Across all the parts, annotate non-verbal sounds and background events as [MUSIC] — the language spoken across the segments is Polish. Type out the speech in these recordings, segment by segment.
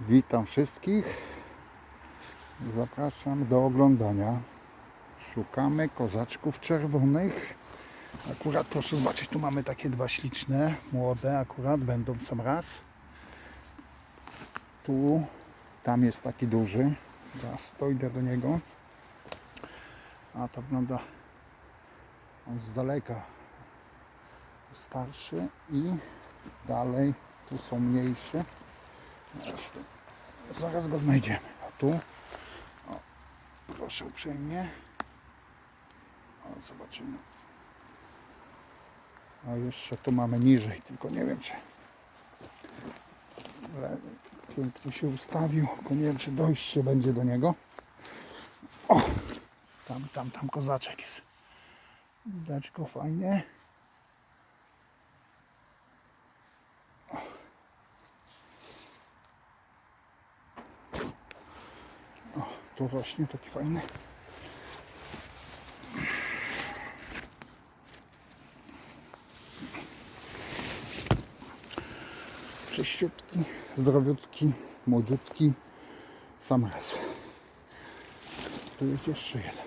Witam wszystkich. Zapraszam do oglądania. Szukamy kozaczków czerwonych. Akurat proszę zobaczyć, tu mamy takie dwa śliczne, młode akurat, będą w sam raz. Tu, tam jest taki duży. Zaraz dojdę do niego. A to wygląda on z daleka starszy i dalej tu są mniejsze. Zaraz, go znajdziemy. A tu, o, proszę uprzejmie. O, zobaczymy. A jeszcze tu mamy niżej, tylko nie wiem czy pięknie się ustawił, tylko nie wiem czy dojście będzie do niego. O, tam, tam, tam kozaczek jest. Widać go fajnie. Tu rośnie taki fajny. Czyściutki, zdrowiutki, młodziutki. Sam raz. Tu jest jeszcze jeden.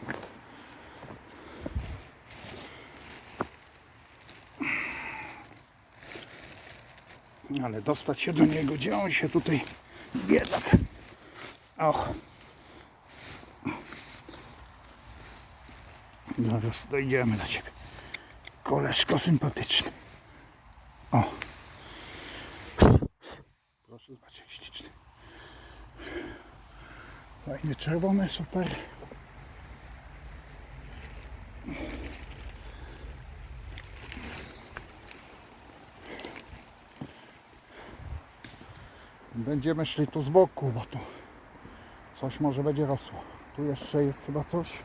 Ale dostać się do niego, gdzie on się tutaj biedak. Och. Zaraz dojdziemy do ciebie. Koleżko sympatyczny. O. Proszę zobaczyć, jak śliczny. Fajny czerwony, super. Będziemy szli tu z boku, bo tu coś może będzie rosło. Tu jeszcze jest chyba coś.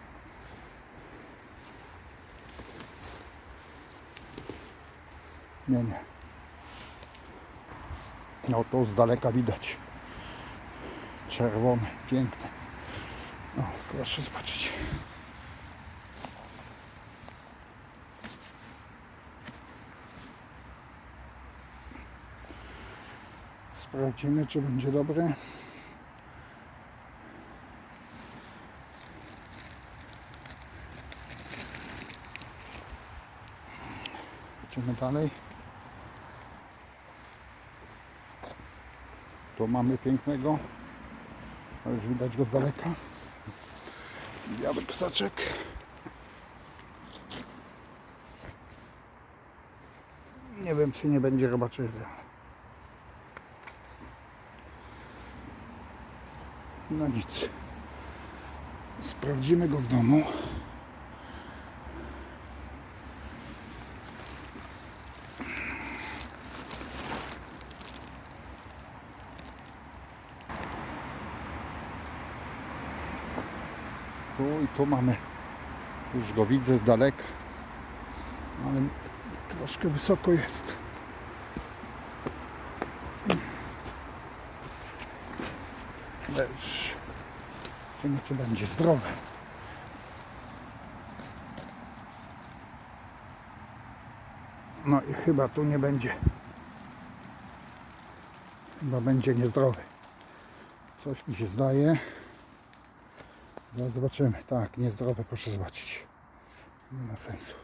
Nie, nie. No to z daleka widać. Czerwone, piękne. O, proszę zobaczyć. Sprawdzimy, czy będzie dobre. Idziemy dalej. Tu mamy pięknego. A już widać go z daleka. Biały psaczek. Nie wiem, czy nie będzie robaczywy. No nic. Sprawdzimy go w domu. Tu i tu mamy. Już go widzę z daleka. Ale troszkę wysoko jest. Leż. Zobaczymy, czy będzie zdrowe. No i chyba tu nie będzie. Chyba będzie niezdrowy. Coś mi się zdaje. Zaraz zobaczymy. Tak, niezdrowe, proszę zobaczyć. Nie ma sensu.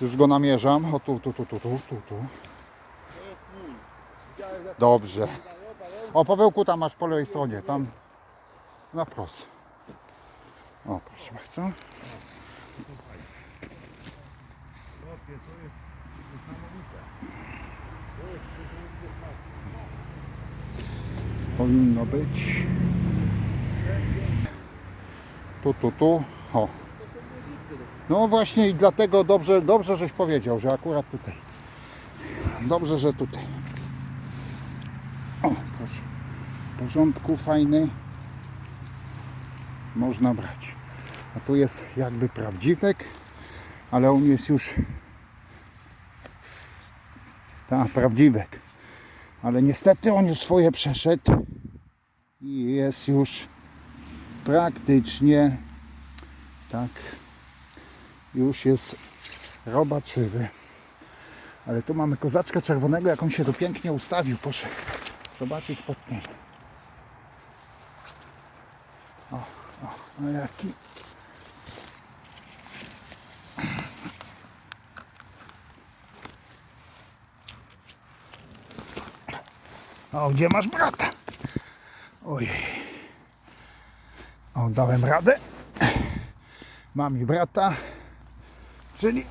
Już go namierzam. O tu, tu, tu, tu, tu, tu, tu. Dobrze. O, Pawełku, tam masz po lewej stronie. Tam na wprost. O, proszę bardzo. Powinno być. Tu, tu, tu. O. No właśnie i dlatego dobrze, dobrze żeś powiedział, że akurat tutaj. Dobrze, że tutaj. O, proszę. W porządku, fajny. Można brać. A tu jest jakby prawdziwek, ale on jest już ta prawdziwek. Ale niestety on już swoje przeszedł i jest już praktycznie tak już jest robaczywy. Ale tu mamy kozaczka czerwonego, jak on się tu pięknie ustawił. Proszę zobaczyć pod tym. O, o, no jaki. O, gdzie masz brata? Ojej. O, dałem radę. Mam i brata. Czyli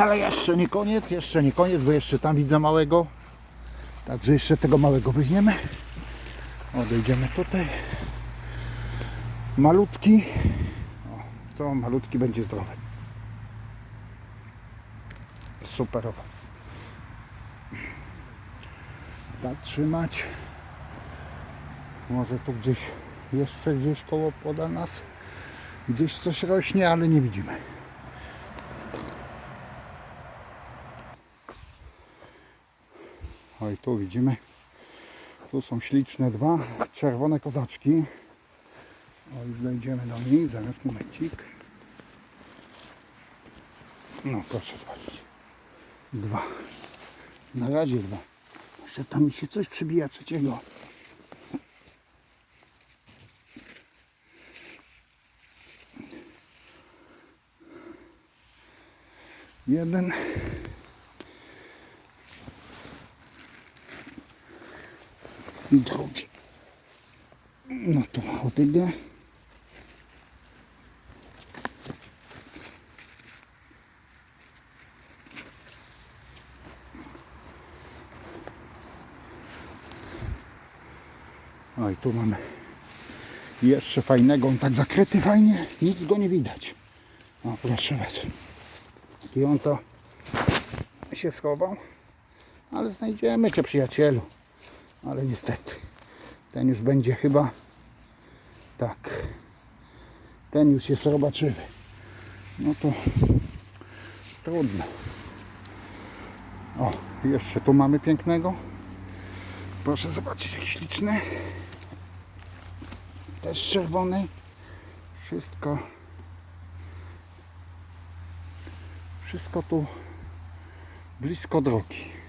ale jeszcze nie koniec, jeszcze nie koniec, bo jeszcze tam widzę małego. Także jeszcze tego małego weźmiemy. Odejdziemy tutaj. Malutki. O, co malutki będzie zdrowy. Superowo. Tak trzymać. Może tu gdzieś, jeszcze gdzieś koło poda nas. Gdzieś coś rośnie, ale nie widzimy. Oj, tu widzimy. Tu są śliczne dwa czerwone kozaczki. O, już dojdziemy do nich. Zaraz momencik. No, proszę zobaczyć. Dwa. Na razie dwa. Jeszcze tam mi się coś przybija trzeciego. Jeden. i drugi. No to odejdę. Tu mamy jeszcze fajnego, on tak zakryty fajnie, nic go nie widać. O proszę was. I on to się schował, ale znajdziemy cię przyjacielu. Ale niestety ten już będzie chyba tak. Ten już jest robaczywy. No to trudno. O jeszcze tu mamy pięknego. Proszę zobaczyć jaki śliczny też czerwony wszystko wszystko tu blisko drogi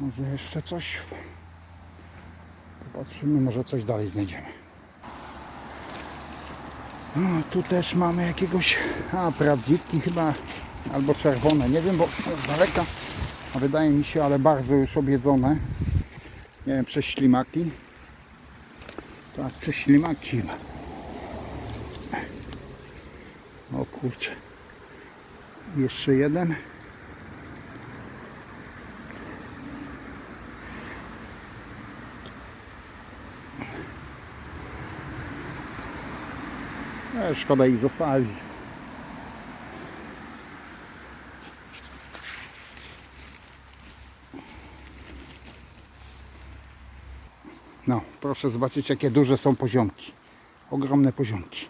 może jeszcze coś. Popatrzymy, może coś dalej znajdziemy. No, tu też mamy jakiegoś, a prawdziwki chyba, albo czerwone, nie wiem, bo z daleka, a wydaje mi się, ale bardzo już objedzone. Nie wiem, przez ślimaki. Przez ślimaki chyba. O kurczę. Jeszcze jeden. E, szkoda ich zostawić. No, proszę zobaczyć jakie duże są poziomki. Ogromne poziomki.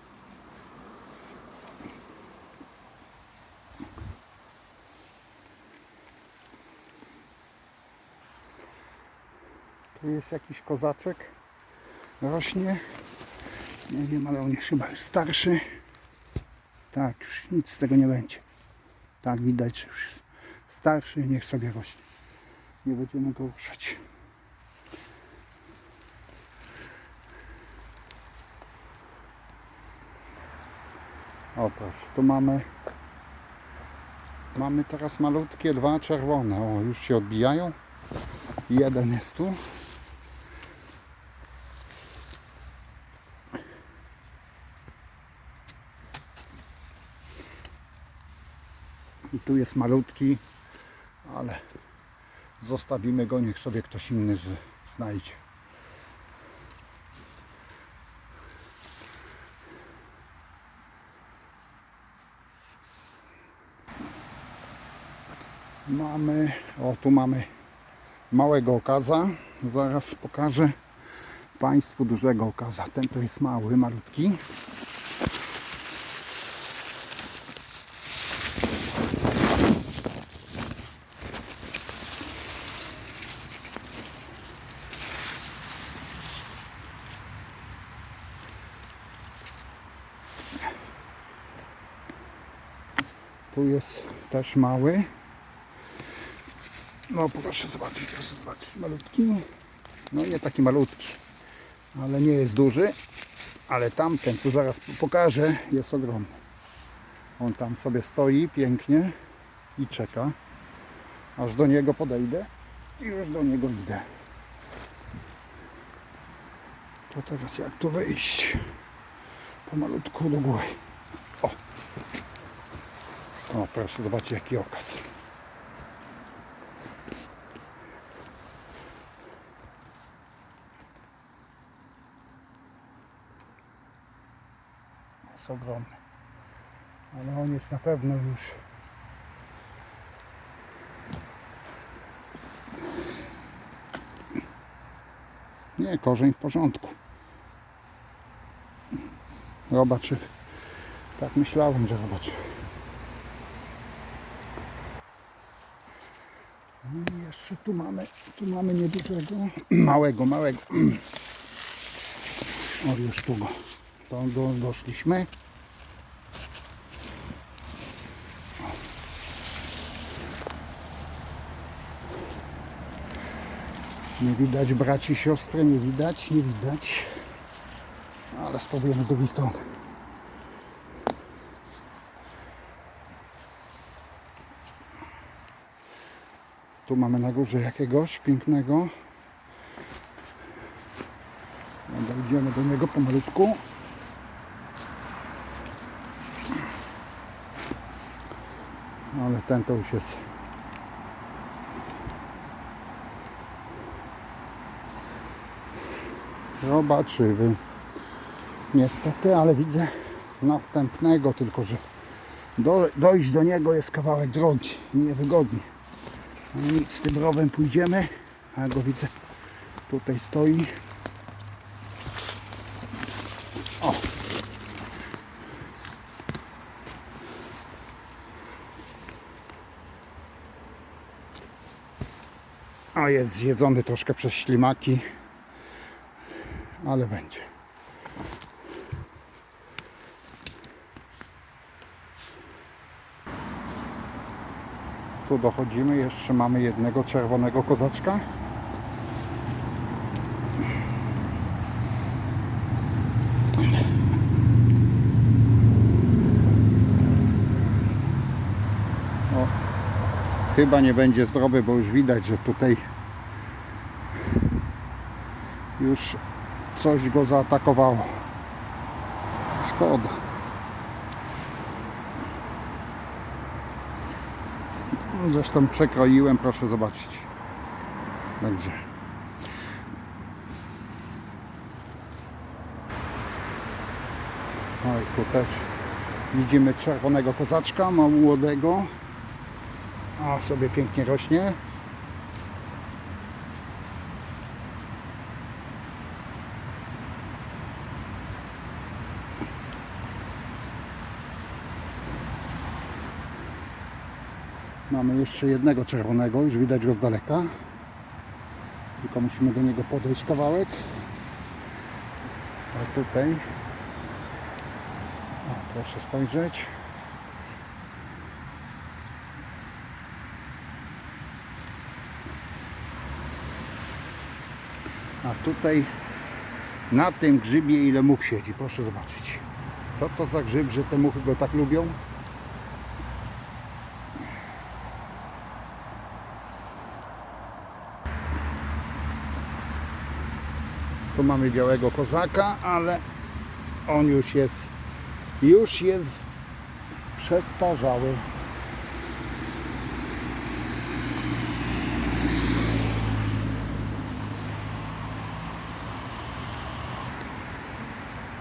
Tu jest jakiś kozaczek. Rośnie. Nie wiem, ale on jest chyba już starszy. Tak, już nic z tego nie będzie. Tak, widać, że już jest starszy, niech sobie rośnie. Nie będziemy go ruszać. O proszę, tu mamy mamy teraz malutkie dwa czerwone. O, już się odbijają. Jeden jest tu. I tu jest malutki, ale zostawimy go, niech sobie ktoś inny znajdzie. Mamy, o tu mamy małego okaza. Zaraz pokażę Państwu dużego okaza. Ten to jest mały, malutki. Tu jest też mały. No proszę zobaczyć, proszę zobaczyć, malutki. No nie taki malutki, ale nie jest duży. Ale tamten, co zaraz pokażę, jest ogromny. On tam sobie stoi pięknie i czeka, aż do niego podejdę i już do niego idę. To teraz jak tu wyjść? Pomalutku do góry. O! O, proszę zobaczyć jaki okaz. Ogromny. Ale on jest na pewno już Nie, korzeń w porządku. Zobaczy. Tak myślałem, że zobaczy. I jeszcze tu mamy, tu mamy niedużego, [CLEARS THROAT] małego, małego. [CLEARS THROAT] O, już tu go. To do, doszliśmy. Nie widać braci, siostry, nie widać, nie widać. Ale spróbujemy z drugiej strony. Tu mamy na górze jakiegoś pięknego. Dobra, idziemy do niego pomalutku. Ale ten to już jest Zobaczymy. Niestety, ale widzę następnego, tylko że do, dojść do niego jest kawałek drogi i niewygodnie. No nic, z tym rowem pójdziemy, a go widzę tutaj stoi. O! A jest zjedzony troszkę przez ślimaki ale będzie. Tu dochodzimy, jeszcze mamy jednego czerwonego kozaczka. O, chyba nie będzie zdrowy, bo już widać, że tutaj już coś go zaatakowało. Szkoda. No, Zresztą przekroiłem, proszę zobaczyć. Także. Oj, tu też widzimy czerwonego kozaczka, młodego. A sobie pięknie rośnie. Mamy jeszcze jednego czerwonego, już widać go z daleka. Tylko musimy do niego podejść kawałek. A tutaj. O, proszę spojrzeć. A tutaj na tym grzybie ile much siedzi, proszę zobaczyć. Co to za grzyb, że te muchy go tak lubią? Tu mamy białego kozaka, ale on już jest już jest przestarzały.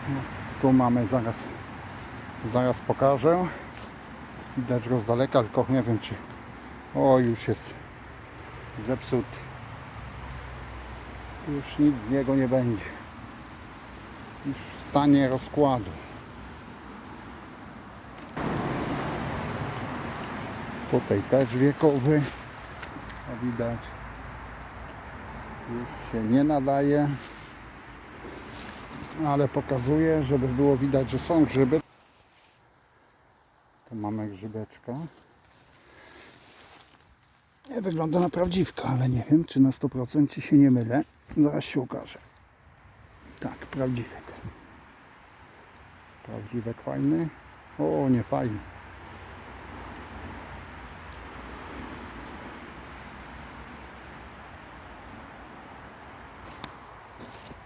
No, tu mamy zaraz zaraz pokażę. Widać go z daleka, tylko nie wiem czy o już jest zepsuty już nic z niego nie będzie. Już w stanie rozkładu. Tutaj też wiekowy. To widać. Już się nie nadaje. Ale pokazuje, żeby było widać, że są grzyby. Tu mamy grzybeczka. wygląda na prawdziwka, ale nie wiem, czy na 100% czy się nie mylę. Zaraz się ukaże. Tak, prawdziwek. Prawdziwek fajny. O, nie fajny.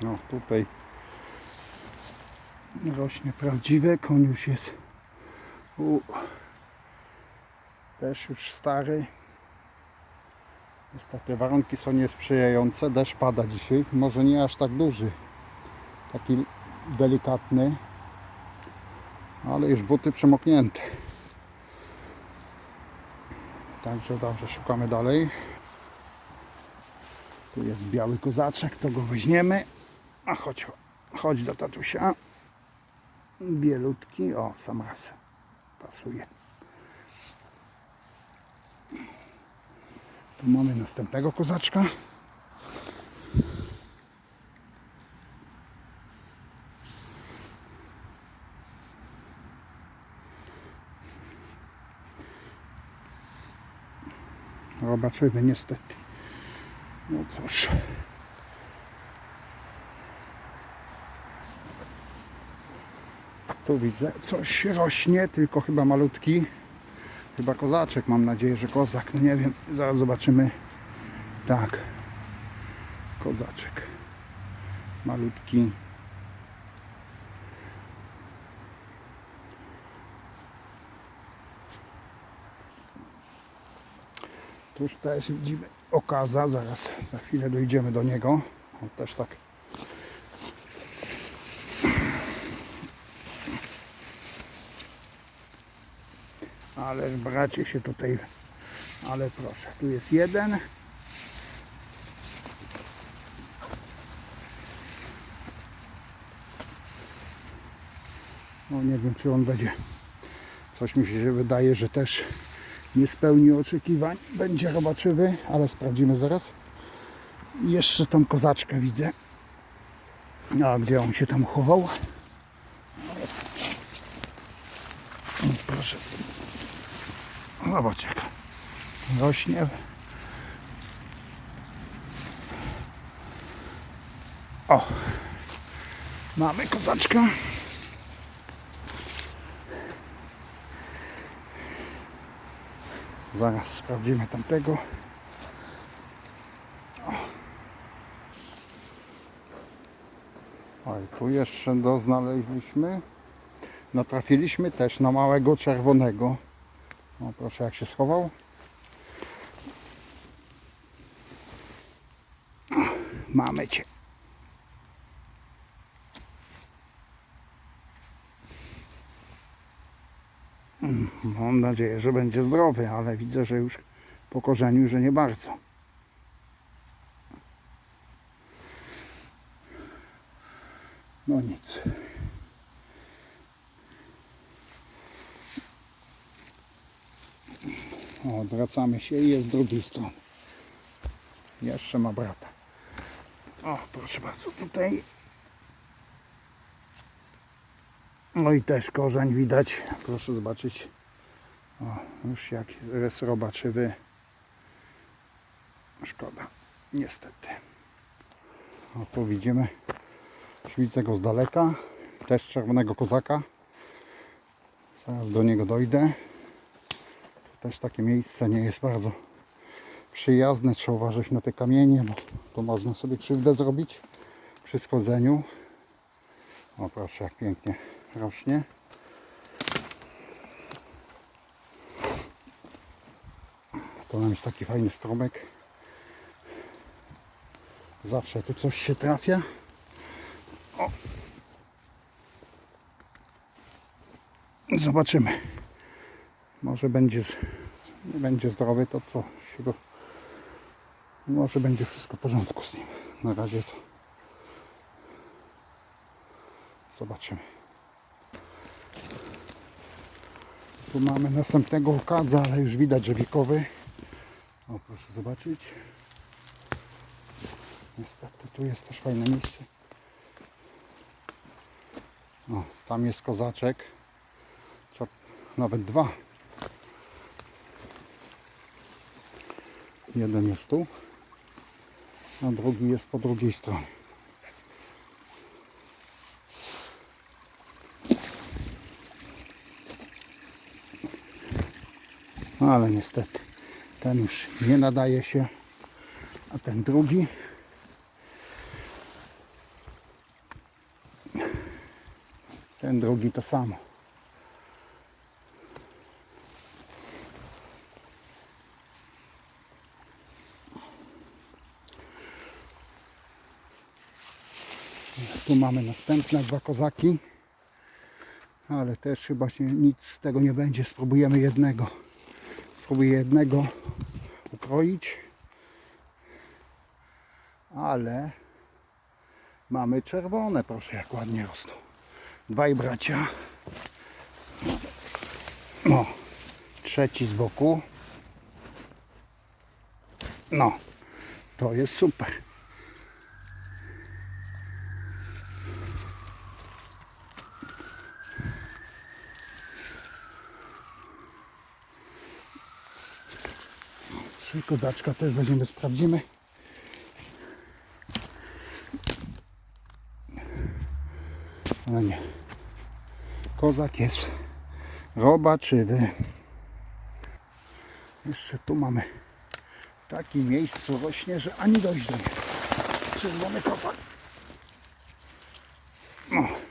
No tutaj rośnie prawdziwek. On już jest u, też już stary. Niestety warunki są niesprzyjające. Deszcz pada dzisiaj. Może nie aż tak duży. Taki delikatny. Ale już buty przemoknięte. Także dobrze, szukamy dalej. Tu jest biały kozaczek, to go weźmiemy. A chodź, chodź do tatusia. Bielutki, o w sam raz. Pasuje. Tu mamy następnego kozaczka. Zobaczymy niestety. No cóż. Tu widzę coś rośnie, tylko chyba malutki. Chyba kozaczek, mam nadzieję, że kozak. No nie wiem, zaraz zobaczymy. Tak. Kozaczek. Malutki. Tuż też widzimy okaza, zaraz za chwilę dojdziemy do niego. On też tak Ale bracie się tutaj, ale proszę, tu jest jeden. No nie wiem, czy on będzie. Coś mi się wydaje, że też nie spełni oczekiwań. Będzie robaczywy, ale sprawdzimy zaraz. Jeszcze tą kozaczkę widzę. A gdzie on się tam chował? Jest. Proszę. Jak rośnie. O! Mamy kozaczka. Zaraz sprawdzimy tamtego. Oj, tu jeszcze do znaleźliśmy. Natrafiliśmy też na małego czerwonego. O, proszę, jak się schował. Mamy cię. Mm, Mam nadzieję, że będzie zdrowy, ale widzę, że już po korzeniu, że nie bardzo. No nic. Odwracamy się i jest z drugiej strony. Jeszcze ma brata. O, proszę bardzo, tutaj. No i też korzeń widać. Proszę zobaczyć. O, już jak jest robaczywy. Szkoda. Niestety. O, tu widzimy. Widzę go z daleka. Też czerwonego kozaka. Zaraz do niego dojdę też takie miejsce nie jest bardzo przyjazne. Trzeba uważać na te kamienie, bo tu można sobie krzywdę zrobić przy schodzeniu. O proszę, jak pięknie rośnie. To nam jest taki fajny stromek. Zawsze tu coś się trafia. O. Zobaczymy. Może będzie, nie będzie zdrowy, to co się go, może będzie wszystko w porządku z nim. Na razie to zobaczymy. Tu mamy następnego okaza, ale już widać, że wiekowy. O, proszę zobaczyć. Niestety, tu jest też fajne miejsce. O, tam jest kozaczek. Nawet dwa. Jeden jest tu, a drugi jest po drugiej stronie. No, ale niestety ten już nie nadaje się, a ten drugi ten drugi to samo. Tu mamy następne dwa kozaki, ale też chyba się nic z tego nie będzie. Spróbujemy jednego. Spróbuję jednego ukroić, ale mamy czerwone, proszę jak ładnie rosną. Dwaj bracia. No, trzeci z boku. No, to jest super. Trzy kozaczka też weźmiemy, sprawdzimy. Ale nie. Kozak jest robaczywy. Jeszcze tu mamy w takim miejscu rośnie, że ani dojść do niego. Kozak. No.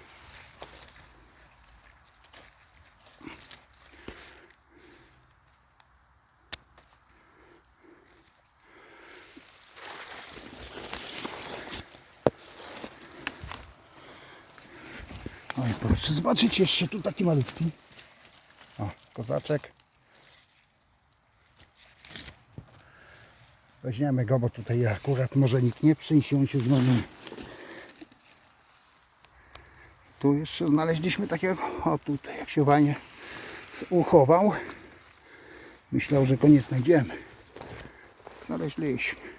Oj, proszę zobaczyć jeszcze tu taki malutki. O, kozaczek. Weźmiemy go, bo tutaj akurat może nikt nie przyjdzie, on się znowu. Tu jeszcze znaleźliśmy takiego, o tutaj jak się fajnie uchował. Myślał, że go nie znajdziemy. Znaleźliśmy.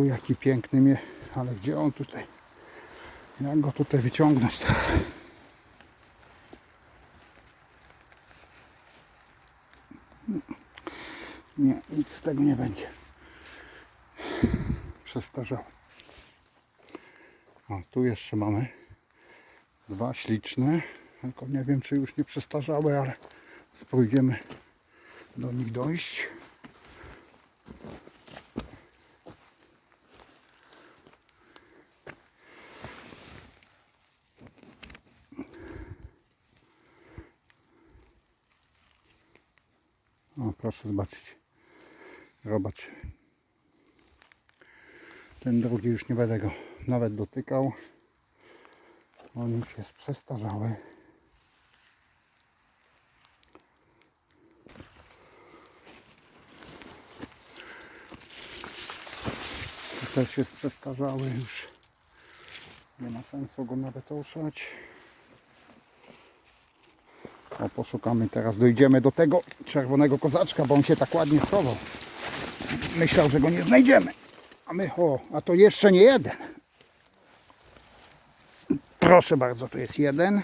Tu jaki piękny mnie, ale gdzie on tutaj? Jak go tutaj wyciągnąć teraz? Nie, nic z tego nie będzie. Przestarzały. O, tu jeszcze mamy dwa śliczne. Tylko nie wiem, czy już nie przestarzały, ale spróbujemy do nich dojść. O, proszę zobaczyć. Zobacz. Ten drugi już nie będę go nawet dotykał. On już jest przestarzały. Też jest przestarzały już. Nie ma sensu go nawet ruszać. O, poszukamy teraz, dojdziemy do tego czerwonego kozaczka, bo on się tak ładnie schował. Myślał, że go nie znajdziemy. A my, o, a to jeszcze nie jeden. Proszę bardzo, tu jest jeden.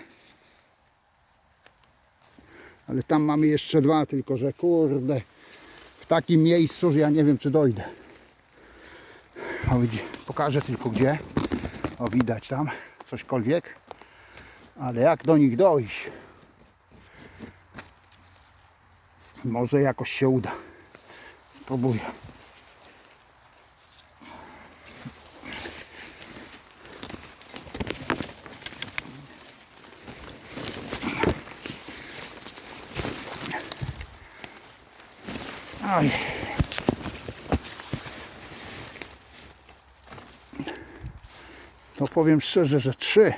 Ale tam mamy jeszcze dwa, tylko że kurde, w takim miejscu, że ja nie wiem, czy dojdę. O, widzi, pokażę tylko gdzie. O, widać tam cośkolwiek. Ale jak do nich dojść? Może jakoś się uda. Spróbuję. Oj. To powiem szczerze, że trzy.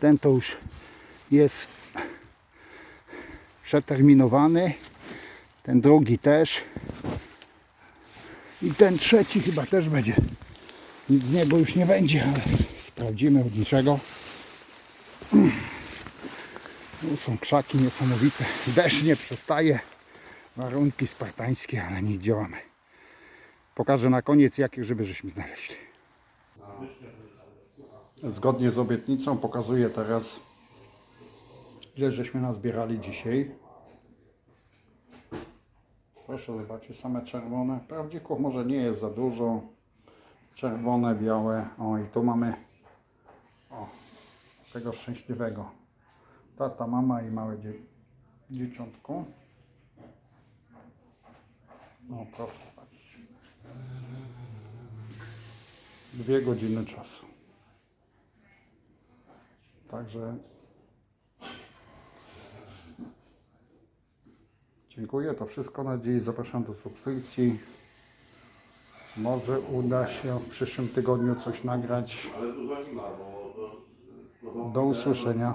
Ten to już jest przeterminowany. Ten drugi też. I ten trzeci chyba też będzie. Nic z niego już nie będzie, ale sprawdzimy od niczego. Tu są krzaki niesamowite. Deszcz nie przestaje. Warunki spartańskie, ale nie działamy. Pokażę na koniec, jakie grzyby żeśmy znaleźli. Zgodnie z obietnicą pokazuję teraz, ile żeśmy nazbierali dzisiaj. Proszę zobaczyć, same czerwone. Prawdzików może nie jest za dużo. Czerwone, białe. O i tu mamy o, tego szczęśliwego. Tata, mama i małe dzie dzieciątko. No proszę zobaczyć. Dwie godziny czasu. Także dziękuję. To wszystko na dziś. Zapraszam do subskrypcji. Może uda się w przyszłym tygodniu coś nagrać. Ale dużo nie ma, bo... bo- bo- Do usłyszenia.